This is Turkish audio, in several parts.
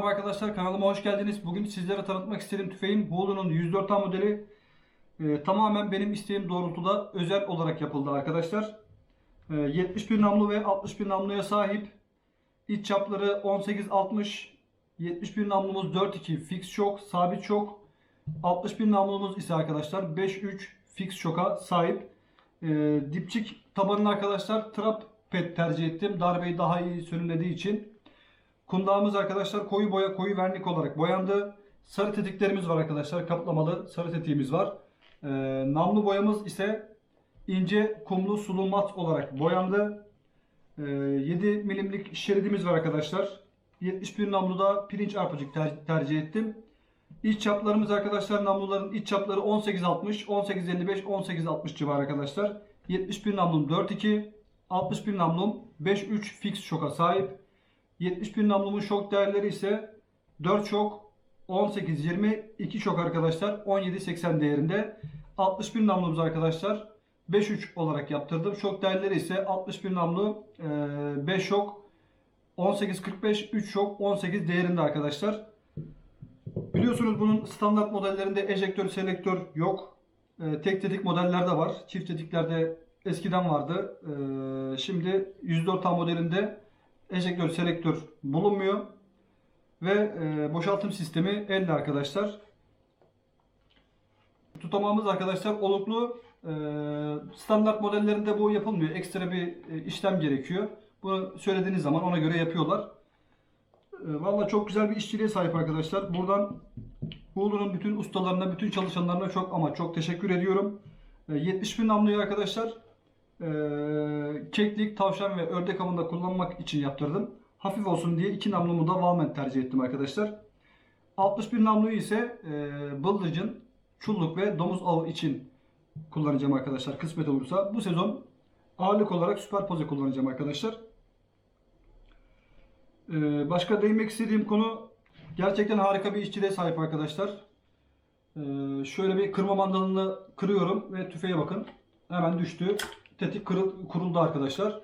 Merhaba arkadaşlar kanalıma hoş geldiniz. Bugün sizlere tanıtmak istediğim tüfeğim Hulu'nun 104A modeli. Ee, tamamen benim isteğim doğrultuda özel olarak yapıldı arkadaşlar. Ee, 71 namlu ve 61 namluya sahip. İç çapları 18-60. 71 namlumuz 4.2 fix shock, sabit shock. 61 namlumuz ise arkadaşlar 5.3 fix shock'a sahip. Ee, dipçik tabanını arkadaşlar trap pet tercih ettim. Darbeyi daha iyi sönümlediği için. Kundağımız arkadaşlar koyu boya, koyu vernik olarak boyandı. Sarı tetiklerimiz var arkadaşlar. Kaplamalı sarı tetiğimiz var. Ee, namlu boyamız ise ince kumlu sulu mat olarak boyandı. Ee, 7 milimlik şeridimiz var arkadaşlar. 71 namluda pirinç arpacık ter- tercih ettim. İç çaplarımız arkadaşlar namluların iç çapları 18.60, 18.55, 18.60 civarı arkadaşlar. 71 namlum 4.2, 61 namlum 5.3 fix şoka sahip. 71 namlumun şok değerleri ise 4 şok, 18 20, 2 şok arkadaşlar 17 80 değerinde. 61 namlumuz arkadaşlar 5 3 olarak yaptırdım. Şok değerleri ise 61 namlu e, 5 şok, 18 45, 3 şok, 18 değerinde arkadaşlar. Biliyorsunuz bunun standart modellerinde ejektör, selektör yok. E, tek tetik modellerde var. Çift tetiklerde eskiden vardı. E, şimdi 104A modelinde ejektör, selektör bulunmuyor. Ve e, boşaltım sistemi elle arkadaşlar. Tutamağımız arkadaşlar oluklu. E, standart modellerinde bu yapılmıyor. Ekstra bir e, işlem gerekiyor. Bunu söylediğiniz zaman ona göre yapıyorlar. E, Valla çok güzel bir işçiliğe sahip arkadaşlar. Buradan Hulu'nun bütün ustalarına, bütün çalışanlarına çok ama çok teşekkür ediyorum. E, 70 bin namluyu arkadaşlar e, keklik, tavşan ve ördek avında kullanmak için yaptırdım. Hafif olsun diye iki namlumu da Valmet tercih ettim arkadaşlar. 61 namluyu ise e, bıldırcın, çulluk ve domuz avı için kullanacağım arkadaşlar kısmet olursa. Bu sezon ağırlık olarak süperpoze kullanacağım arkadaşlar. E, başka değinmek istediğim konu gerçekten harika bir işçiliğe sahip arkadaşlar. E, şöyle bir kırma mandalını kırıyorum ve tüfeğe bakın. Hemen düştü. Tetik kırıl, kuruldu arkadaşlar.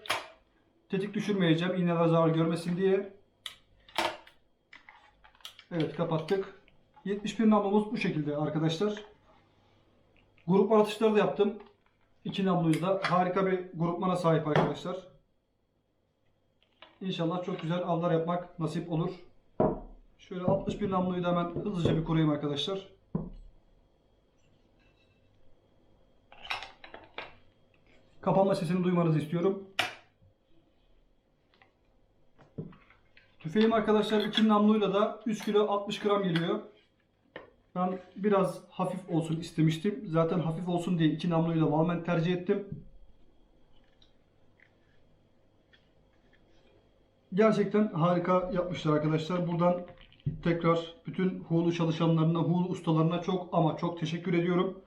Tetik düşürmeyeceğim iğneler zarar görmesin diye. Evet kapattık. 71 namlumuz bu şekilde arkadaşlar. Grupman atışları da yaptım. İki namluyuz da harika bir grupmana sahip arkadaşlar. İnşallah çok güzel avlar yapmak nasip olur. Şöyle 61 namluyu da hemen hızlıca bir kurayım arkadaşlar. Kapanma sesini duymanızı istiyorum. Tüfeğim arkadaşlar iki namluyla da 3 kilo 60 gram geliyor. Ben biraz hafif olsun istemiştim. Zaten hafif olsun diye iki namluyla Valmet tercih ettim. Gerçekten harika yapmışlar arkadaşlar. Buradan tekrar bütün Hulu çalışanlarına, Hulu ustalarına çok ama çok teşekkür ediyorum.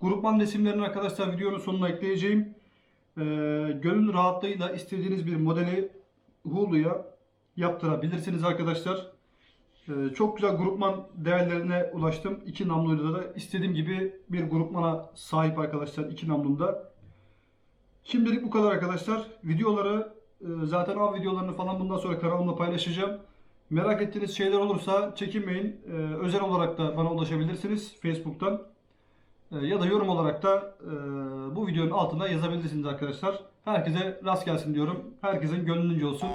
Grupman resimlerini arkadaşlar videonun sonuna ekleyeceğim. Ee, gönül rahatlığıyla istediğiniz bir modeli Hulu'ya yaptırabilirsiniz arkadaşlar. Ee, çok güzel grupman değerlerine ulaştım. İki namluyla da istediğim gibi bir grupmana sahip arkadaşlar iki namlumda. Şimdilik bu kadar arkadaşlar. Videoları e, zaten av videolarını falan bundan sonra kanalımda paylaşacağım. Merak ettiğiniz şeyler olursa çekinmeyin. Ee, özel olarak da bana ulaşabilirsiniz Facebook'tan. Ee, ya da yorum olarak da e, bu videonun altına yazabilirsiniz arkadaşlar. Herkese rast gelsin diyorum. Herkesin gönlünce olsun.